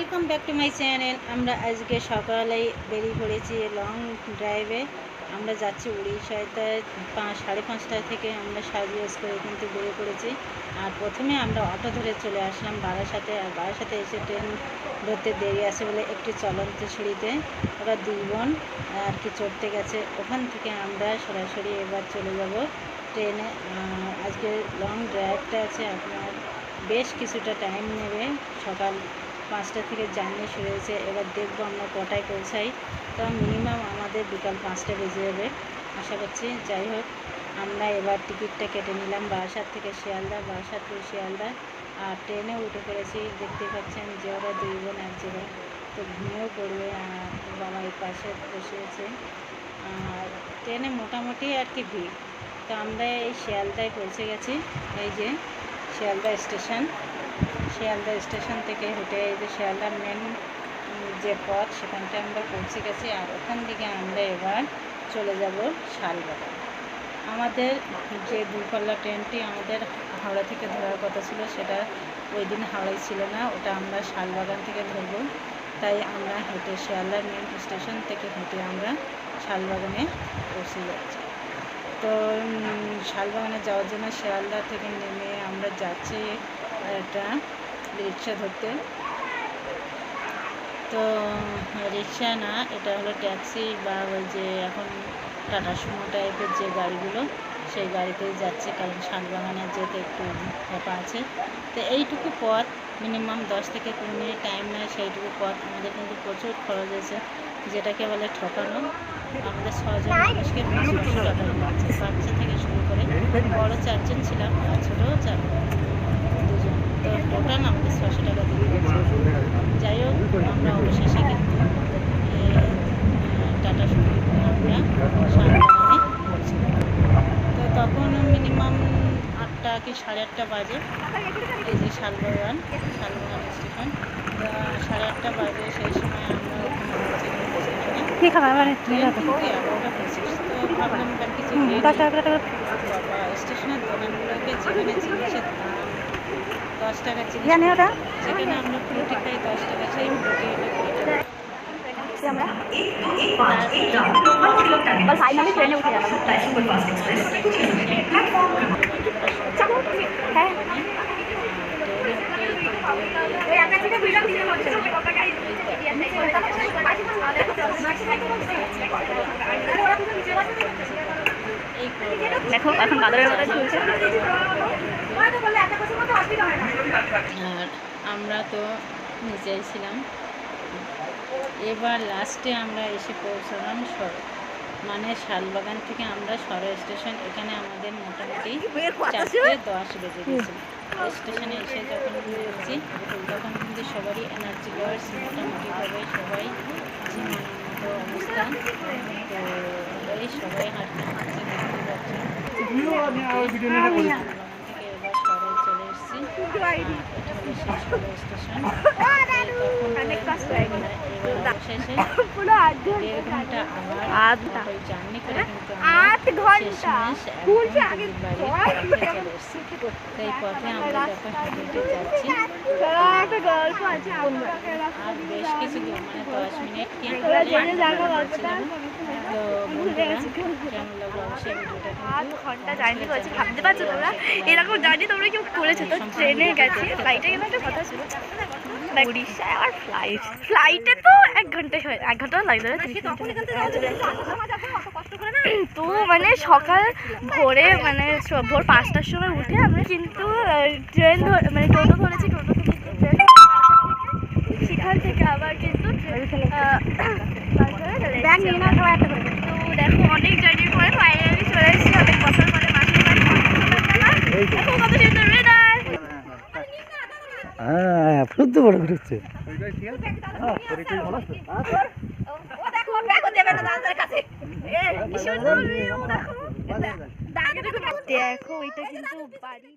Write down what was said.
Welcome back to my channel আমরা আজকে সকালে বেরিয়ে পড়েছি লং ড্রাইভে আমরা যাচ্ছি উড়িষ্যায় পাঁচ, সাড়ে পাঁচটা থেকে আমরা সাজগোজ করে কিন্তু বেরিয়ে পড়েছি। আর প্রথমে আমরা অটো ধরে চলে আসলাম বারাসাতে। আর বারাসাতে এসে ট্রেন ধরতে দেরি আছে বলে একটি চলন্ত সিঁড়িতে ওরা দুই বোন আর কি চড়তে গেছে। ওখান থেকে আমরা সরাসরি এবার চলে যাব ট্রেনে আজকে লং ড্রাইভটা আছে। আপনার বেশ কিছুটা টাইম নেবে সকাল পাঁচটা থেকে জার্নি শুরু হয়েছে, এবার দেখব আমরা কটায় পৌঁছাই। তো মিনিমাম আমাদের বিকাল পাঁচটা বেজে যাবে। আশা করছি, যাই হোক, আমরা এবার টিকিটটা কেটে নিলাম। বারাসাত থেকে শিয়ালদা, বারাসাত থেকে শিয়ালদা। আর ট্রেনে উঠে পড়েছি দেখতে পাচ্ছেন যে ওরা দুই বোন এক জায়গায় তো ঘুমিয়েও পড়বে, আর বাবা এই পাশে বসেছে আর ট্রেনে মোটামুটি আর কি ভিড়। তো আমরা এই শিয়ালদায় পৌঁছে গেছি, এই যে শিয়ালদা স্টেশন। শিয়ালদা স্টেশন থেকে হেঁটে এই যে শিয়ালদার মেন যে পথ, সেখানটা আমরা পৌঁছে গেছি আর ওখান থেকে আমরা এবার চলে যাব শালবাগান আমাদের যে দূরপাল্লা ট্রেনটি আমাদের হাওড়া থেকে ধরার কথা ছিল, সেটা ওই দিন হাওড়ায় ছিল না, ওটা আমরা শালবাগান থেকে ধরবো। তাই আমরা হেঁটে শিয়ালদার মেন স্টেশন থেকে হেঁটে আমরা শালবাগানে পৌঁছে যাচ্ছি। তো শালবাগানে যাওয়ার জন্য শিয়ালদা থেকে নেমে আমরা যাচ্ছি একটা রিক্সা ধরতে। তো, রিক্সা না, এটা হলো ট্যাক্সি বা ওই যে এখন টাটা সুমো টাইপের যে গাড়িগুলো, সেই গাড়িতেই যাচ্ছে। কারণ শালবাগানে যেতে একটু ব্যাপার আছে। তো এইটুকু পথ মিনিমাম দশ থেকে কুড়ি মিনিট টাইম নেয় সেইটুকু পথ। আমাদের কিন্তু প্রচুর খরচ হয়েছে, যেটাকে বলে ঠকানো। আমাদের ছজন মানুষকে ছশো টাকা লাগছে বাচ্চা থেকে শুরু করে বড় চারজন ছিলাম, আর ছোটো চার দুজন তো টোটাল আমাদের ছশো টাকা দিয়ে দিয়েছে যাই হোক আমরা অবশেষে কিন্তু টাটা আমরা শালবাগানে তো তখন মিনিমাম আটটা কি সাড়ে আটটা বাজে। এই যে শালবাগান শালবাগান স্টেশন সাড়ে আটটা বাজে সেই সময় আমরা কি খাবার? মানে এগারোটা পঁচিশ। তো ভাবলাম কিছু স্টেশনের দোকানগুলোকে যেখানে জিনিসের দাম দশ টাকা জানি ওটা? যেখানে আমরা ফ্রুটি খাই দশ টাকা সেই আমরা? ফাইনালি ট্রেনে উঠে গেলাম। হ্যাঁ। দেখো এখন বাদরের মতো চলছে আর আমরা তো নিচেই ছিলাম। এবার লাস্টে আমরা এসে পৌঁছলাম সর মানে শালবাগান থেকে আমরা সর স্টেশন এখানে আমাদের মোটামুটি চারটে দশ বেজে গেছিল। স্টেশনে এসে যখন উঠছি তখন কিন্তু সবারই এনার্জি লস মোটামুটিভাবে সবাই ঝিমানোর মতো অবস্থা। তো এই সবাই হাঁটতে হাঁটতে দেখতে পাচ্ছেন ঘণ্টা আট ঘণ্টা। আগে পথে আমরা যখন হেঁটে যাচ্ছি। গল্প আছে বেশ কিছু মানে দশ মিনিট কি জায়গা তো ভাবতে পারছ এরকম জার্নি তোমরা কেউ করেছ তো ট্রেনে গেছি ফ্লাইটে গেলে একটা কথা ছিল উড়িষ্যায় আর ফ্লাইট ফ্লাইটে তো এক এক ঘণ্টা তো মানে সকাল ভোরে মানে ভোর পাঁচটার সময় উঠে আমরা কিন্তু ট্রেন মানে টোটো ধরেছি টোটো থেকে সেখান থেকে আবার কিন্তু দেখো অনেক জার্নির পরে ফাইনালি চলে এসেছি অনেক বছর পরে মাসির বাড়ি দেখো কত সুন্দর। হ্যাঁ বড় ঘুরছে view, দেখো। ওইটা কিন্তু বাড়ি